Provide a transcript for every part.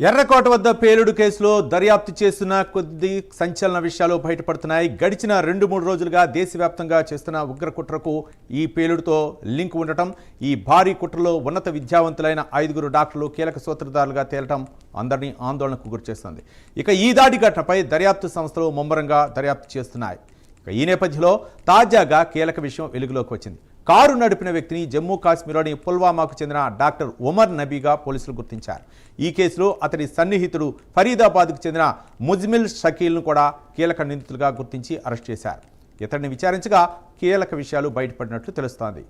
ఎర్రకోట వద్ద పేలుడు కేసులో దర్యాప్తు చేస్తున్న కొద్ది సంచలన విషయాలు బయటపడుతున్నాయి. గడిచిన రెండు మూడు రోజులుగా దేశవ్యాప్తంగా చేస్తున్న ఉగ్ర కుట్రకు ఈ పేలుడుతో లింక్ ఉండటం ఈ భారీ కుట్రలో ఉన్నత విద్యావంతులైన ఐదుగురు డాక్టర్లు కీలక సూత్రధారులుగా తేలటం అందరినీ ఆందోళనకు గురిచేస్తుంది. ఇక ఈ దాడి ఘటనపై దర్యాప్తు సంస్థలు ముమ్మరంగా దర్యాప్తు చేస్తున్నాయి. ఈ నేపథ్యంలో తాజాగా కీలక విషయం వెలుగులోకి వచ్చింది. కారు నడిపిన వ్యక్తిని జమ్మూ కాశ్మీర్లోని పుల్వామాకు చెందిన డాక్టర్ ఉమర్ నబీగా పోలీసులు గుర్తించారు. ఈ కేసులో అతడి సన్నిహితుడు ఫరీదాబాద్కు చెందిన ముజ్మిల్ షకీల్ను కూడా కీలక నిందితులుగా గుర్తించి అరెస్ట్ చేశారు. ఇతడిని విచారించగా కీలక విషయాలు బయటపడినట్లు తెలుస్తోంది.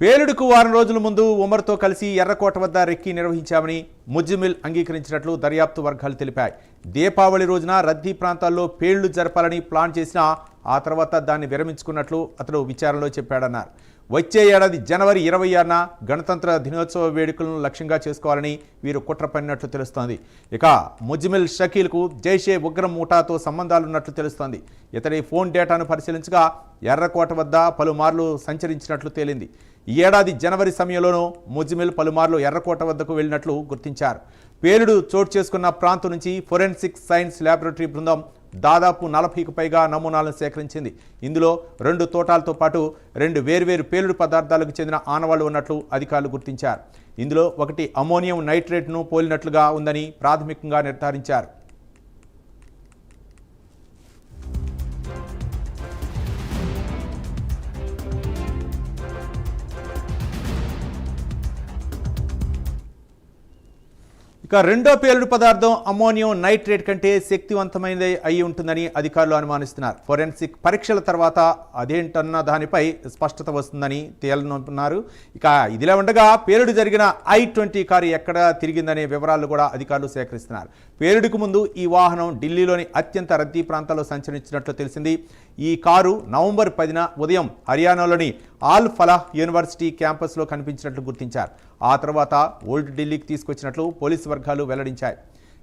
పేలుడుకు వారం రోజుల ముందు ఉమర్తో కలిసి ఎర్రకోట వద్ద రెక్కి నిర్వహించామని ముజ్జిమిల్ అంగీకరించినట్లు దర్యాప్తు వర్గాలు తెలిపాయి. దీపావళి రోజున రద్దీ ప్రాంతాల్లో పేళ్ళు జరపాలని ప్లాన్ చేసినా ఆ తర్వాత దాన్ని విరమించుకున్నట్లు అతడు విచారణలో చెప్పాడన్నారు. వచ్చే ఏడాది జనవరి ఇరవై ఆరున గణతంత్ర దినోత్సవ వేడుకలను లక్ష్యంగా చేసుకోవాలని వీరు కుట్ర పన్నినట్లు తెలుస్తోంది. ఇక ముజ్మిల్ షకీల్కు జైషే ఉగ్రం ముఠాతో సంబంధాలున్నట్లు తెలుస్తోంది. ఇతడి ఫోన్ డేటాను పరిశీలించగా ఎర్రకోట వద్ద పలుమార్లు సంచరించినట్లు తేలింది. ఈ ఏడాది జనవరి సమయంలోనూ ముజ్మిల్ పలుమార్లు ఎర్రకోట వద్దకు వెళ్ళినట్లు గుర్తించారు. పేలుడు చోటు చేసుకున్న ప్రాంతం నుంచి ఫొరెన్సిక్ సైన్స్ ల్యాబొరేటరీ బృందం దాదాపు నలభైకి పైగా నమూనాలను సేకరించింది. ఇందులో రెండు తోటాలతో పాటు రెండు వేర్వేరు పేలుడు పదార్థాలకు చెందిన ఆనవాళ్ళు ఉన్నట్లు అధికారులు గుర్తించారు. ఇందులో ఒకటి అమోనియం నైట్రేట్ను పోలినట్లుగా ఉందని ప్రాథమికంగా నిర్ధారించారు. ఇక రెండో పేలుడు పదార్థం అమోనియం నైట్రేట్ కంటే శక్తివంతమైనది అయి ఉంటుందని అధికారులు అనుమానిస్తున్నారు. ఫోరెన్సిక్ పరీక్షల తర్వాత అదేంటన్న దానిపై స్పష్టత వస్తుందని తేలనున్నారు. ఇక ఇదిలా ఉండగా పేలుడు జరిగిన ఐ ట్వంటీ కారు ఎక్కడ తిరిగిందనే వివరాలు కూడా అధికారులు సేకరిస్తున్నారు. పేలుడుకు ముందు ఈ వాహనం ఢిల్లీలోని అత్యంత రద్దీ ప్రాంతాల్లో సంచరించినట్లు తెలిసింది. ఈ కారు నవంబర్ పదిన ఉదయం హర్యానాలోని ఆల్ ఫలాహ్ యూనివర్సిటీ క్యాంపస్లో కనిపించినట్లు గుర్తించారు. ఆ తర్వాత ఓల్డ్ ఢిల్లీకి తీసుకొచ్చినట్లు పోలీసు వర్గాలు వెల్లడించాయి.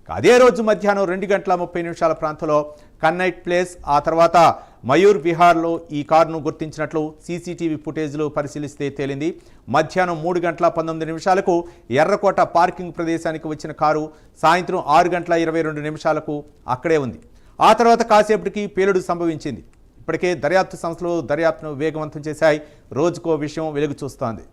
అదే రోజు మధ్యాహ్నం రెండు గంటల ముప్పై నిమిషాల ప్రాంతంలో కన్నైట్ ప్లేస్ ఆ తర్వాత మయూర్ విహార్లో ఈ కారును గుర్తించినట్లు సీసీటీవీ ఫుటేజ్లు పరిశీలిస్తే తేలింది. మధ్యాహ్నం మూడు గంటల పంతొమ్మిది నిమిషాలకు ఎర్రకోట పార్కింగ్ ప్రదేశానికి వచ్చిన కారు సాయంత్రం ఆరు గంటల ఇరవై రెండు నిమిషాలకు అక్కడే ఉంది. ఆ తర్వాత కాసేపటికి పేలుడు సంభవించింది. ఇప్పటికే దర్యాప్తు సంస్థలు దర్యాప్తును వేగవంతం చేశాయి. రోజుకో విషయం వెలుగు చూస్తోంది.